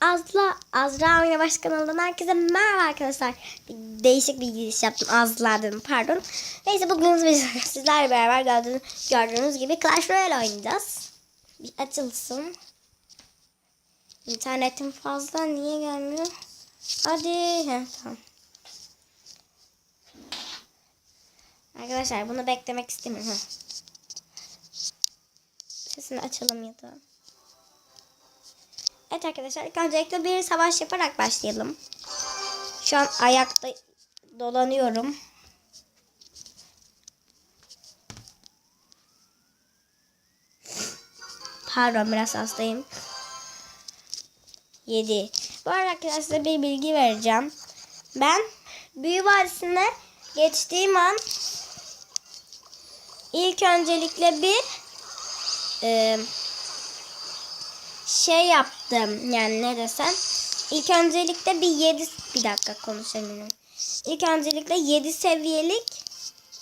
Azla Azra Oyna Baş kanalından herkese merhaba arkadaşlar. Değişik bir giriş yaptım. Azla dedim pardon. Neyse bugün biz sizlerle beraber gördüğünüz, gördüğünüz gibi Clash Royale oynayacağız. Bir açılsın. İnternetim fazla niye gelmiyor? Hadi. Heh, tamam. Arkadaşlar bunu beklemek istemiyorum. Sesini açalım ya da. Evet arkadaşlar ilk öncelikle bir savaş yaparak başlayalım. Şu an ayakta dolanıyorum. Pardon biraz hastayım. 7. Bu arada arkadaşlar size bir bilgi vereceğim. Ben Büyü Vadisi'ne geçtiğim an ilk öncelikle bir e, şey yaptım. Yani ne desem. İlk öncelikle bir 7 bir dakika konuşamıyorum. İlk öncelikle 7 seviyelik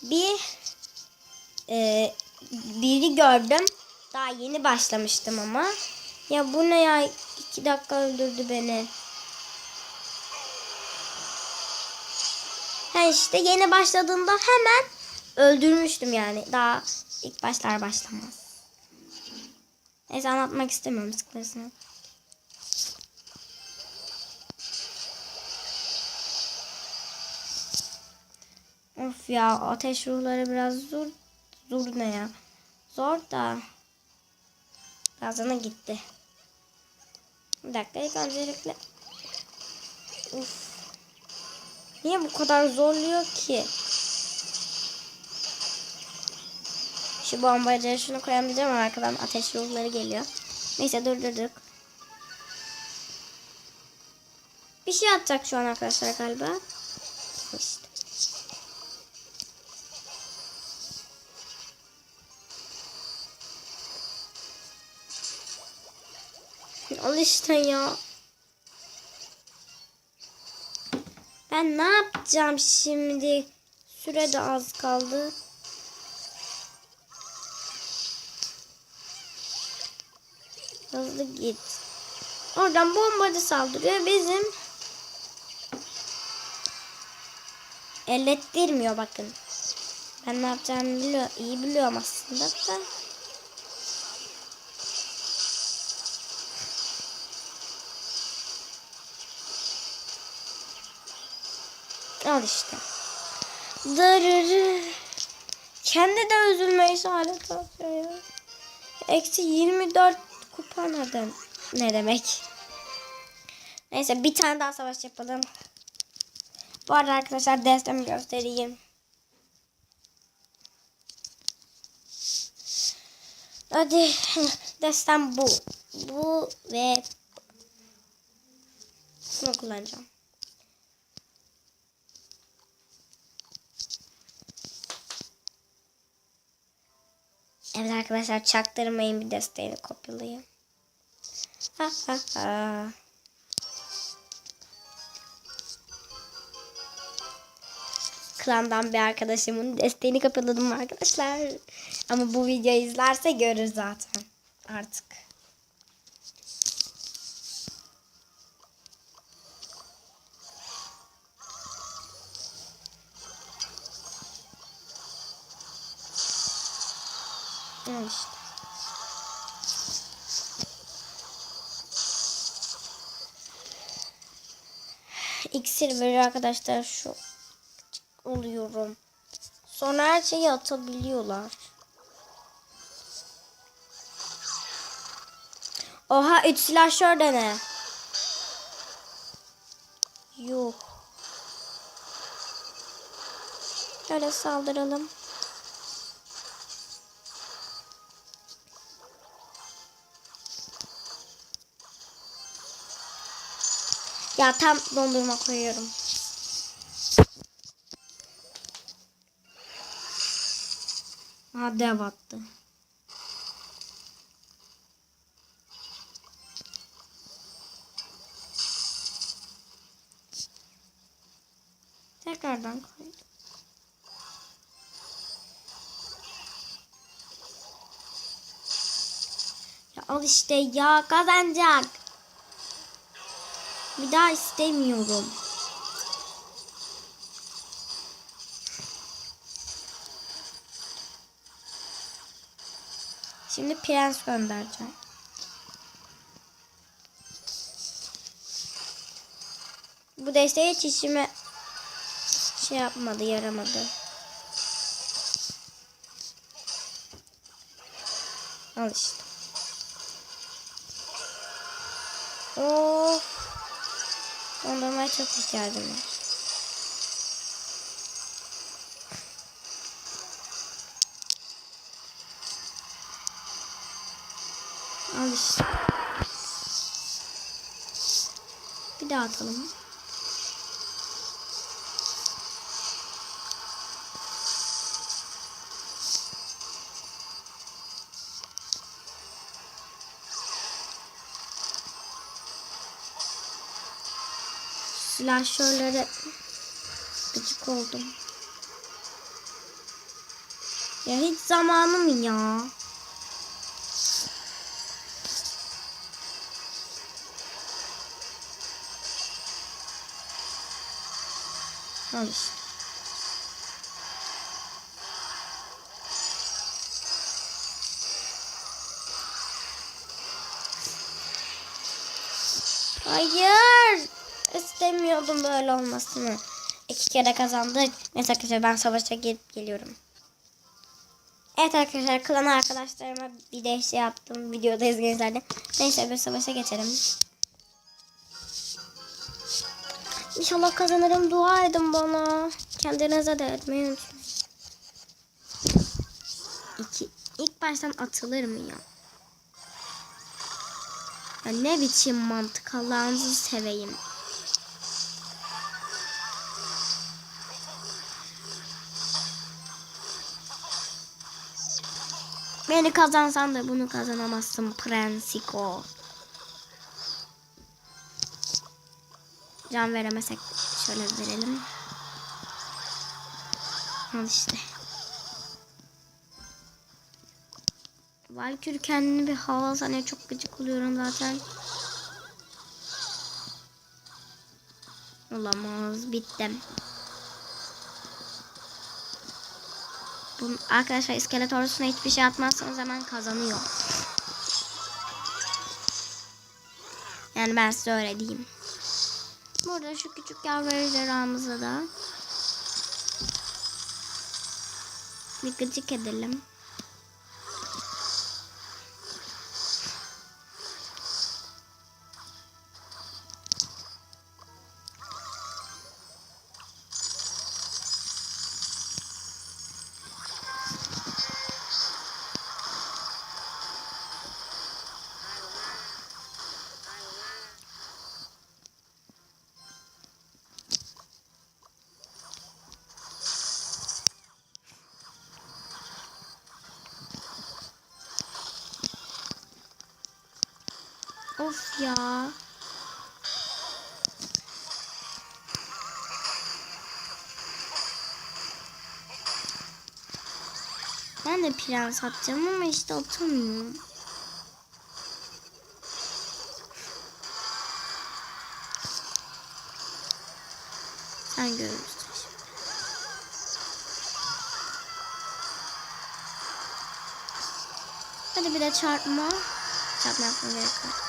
bir e, biri gördüm. Daha yeni başlamıştım ama. Ya bu ne ya? 2 dakika öldürdü beni. Ha işte yeni başladığımda hemen öldürmüştüm yani. Daha ilk başlar başlamaz. Neyse anlatmak istemiyorum sıkılırsın. Of ya ateş ruhları biraz zor. Zor ne ya? Zor da. Birazdan gitti. Bir dakika ilk öncelikle. Uf. Niye bu kadar zorluyor ki? Şu bombacıya şunu koyamayacağım ama arkadan ateş ruhları geliyor. Neyse durdurduk. Bir şey atacak şu an arkadaşlar galiba. İşte. Al işte ya. Ben ne yapacağım şimdi? Süre de az kaldı. Hızlı git. Oradan bombacı saldırıyor. Bizim ellettirmiyor bakın. Ben ne yapacağımı biliyor, iyi biliyorum aslında da. Al işte. Darırı. Kendi de üzülme işareti atıyor ya. Eksi 24 neden? Ne demek? Neyse bir tane daha savaş yapalım. Bu arada arkadaşlar destemi göstereyim. Hadi destem bu. Bu ve bunu kullanacağım. Evet arkadaşlar çaktırmayın bir desteğini kopyalayın. Ha. Klandan bir arkadaşımın desteğini kopyaladım arkadaşlar. Ama bu videoyu izlerse görür zaten artık. İksir verir arkadaşlar şu oluyorum. Sonra her şeyi atabiliyorlar. Oha 3 silahşör de ne? Yok. Şöyle saldıralım. Ya tam dondurma koyuyorum. Aha dev attı. Tekrardan koydum. Al işte ya kazanacak. Bir daha istemiyorum. Şimdi prens göndereceğim. Bu desteği hiç şey yapmadı, yaramadı. Al işte. Of. Dondurmaya çok ihtiyacım var. Al işte. Bir daha atalım. Silahşörlere gıcık oldum. Ya hiç zamanım ya. Al işte. Hayır. İstemiyordum böyle olmasını. İki kere kazandık. Neyse arkadaşlar ben savaşa gelip geliyorum. Evet arkadaşlar klan arkadaşlarıma bir de şey yaptım. Videoda izleyicilerle. Neyse bir savaşa geçelim. İnşallah kazanırım. Dua edin bana. Kendinize de etmeyi unutmayın. İki. İlk baştan atılır mı ya? Ya ne biçim mantık Allah'ınızı seveyim. Beni kazansan da bunu kazanamazsın Prensiko. Can veremesek şöyle verelim. Al işte. Valkür kendini bir hava sanıyor. Çok gıcık oluyorum zaten. Olamaz. Bittim. Bunun, arkadaşlar iskelet ordusuna hiçbir şey atmazsanız hemen kazanıyor. Yani ben size öyle diyeyim. Burada şu küçük yavru ejderhamıza da bir gıcık edelim. Of ya. Ben de prens atacağım ama işte atamıyorum. Sen görürsün. Hadi bir de çarpma. Çarpma yapmam gerek.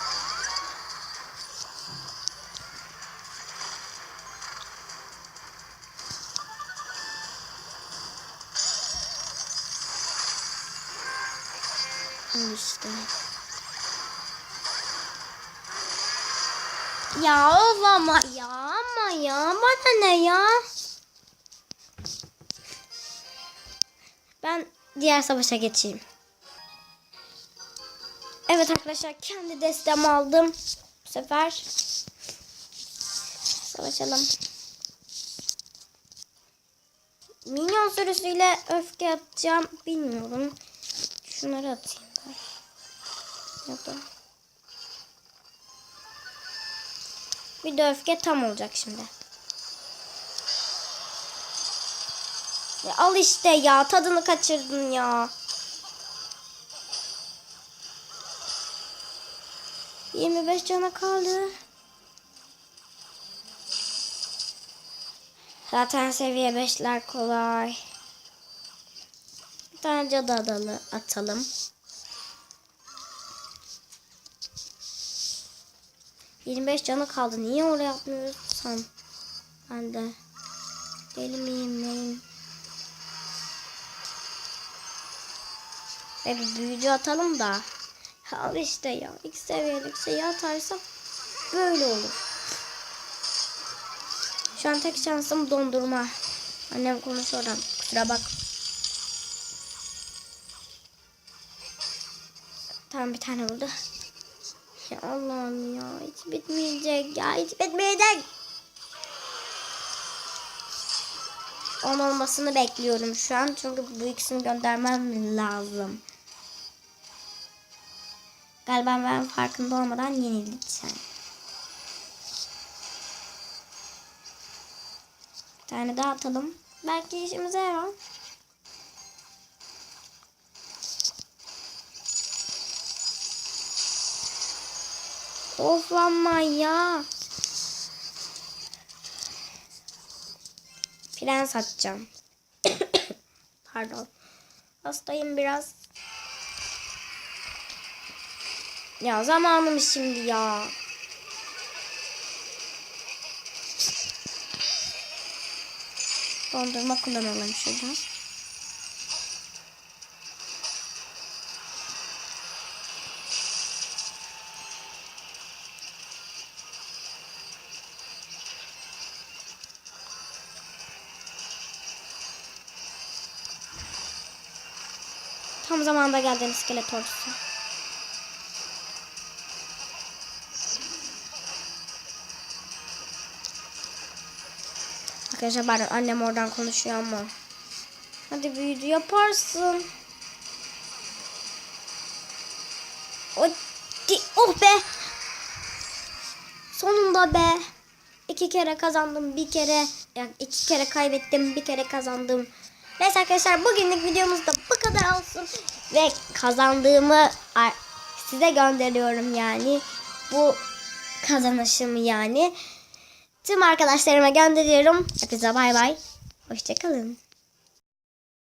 İşte. Ya of ama ya ama ya bana ne ya? Ben diğer savaşa geçeyim. Evet arkadaşlar kendi destemi aldım. Bu sefer savaşalım. Minyon sürüsüyle öfke atacağım. Bilmiyorum. Şunları atayım. Ya da. Bir de öfke tam olacak şimdi. Ya al işte ya tadını kaçırdın ya. 25 cana kaldı. Zaten seviye 5'ler kolay. Bir tane cadı adalı atalım. Yirmi beş canı kaldı. Niye oraya atmıyoruz sen? Ben de. Deli miyim neyim? Ve bir büyücü atalım da. Al işte ya. İlk seviyelik şeyi atarsak böyle olur. Şu an tek şansım dondurma. Annem konuşuyor oradan. Kusura bak. Tamam bir tane vurdu. Ya Allah'ım ya hiç bitmeyecek ya hiç bitmeyecek. On olmasını bekliyorum şu an çünkü bu ikisini göndermem lazım. Galiba ben farkında olmadan sen. Bir tane daha atalım. Belki işimize yarar. Of ama ya. Prens atacağım. Pardon. Hastayım biraz. Ya zamanım şimdi ya. Dondurma kullanalım şurada. Tam zamanında geldin iskelet ordusu. Arkadaşlar pardon annem oradan konuşuyor ama. Hadi büyüdü yaparsın. Hadi, oh be. Sonunda be. İki kere kazandım bir kere. Yani iki kere kaybettim bir kere kazandım. Neyse arkadaşlar bugünlük videomuz da kadar olsun. Ve kazandığımı size gönderiyorum yani. Bu kazanışımı yani. Tüm arkadaşlarıma gönderiyorum. Hepinize bay bay. Hoşçakalın.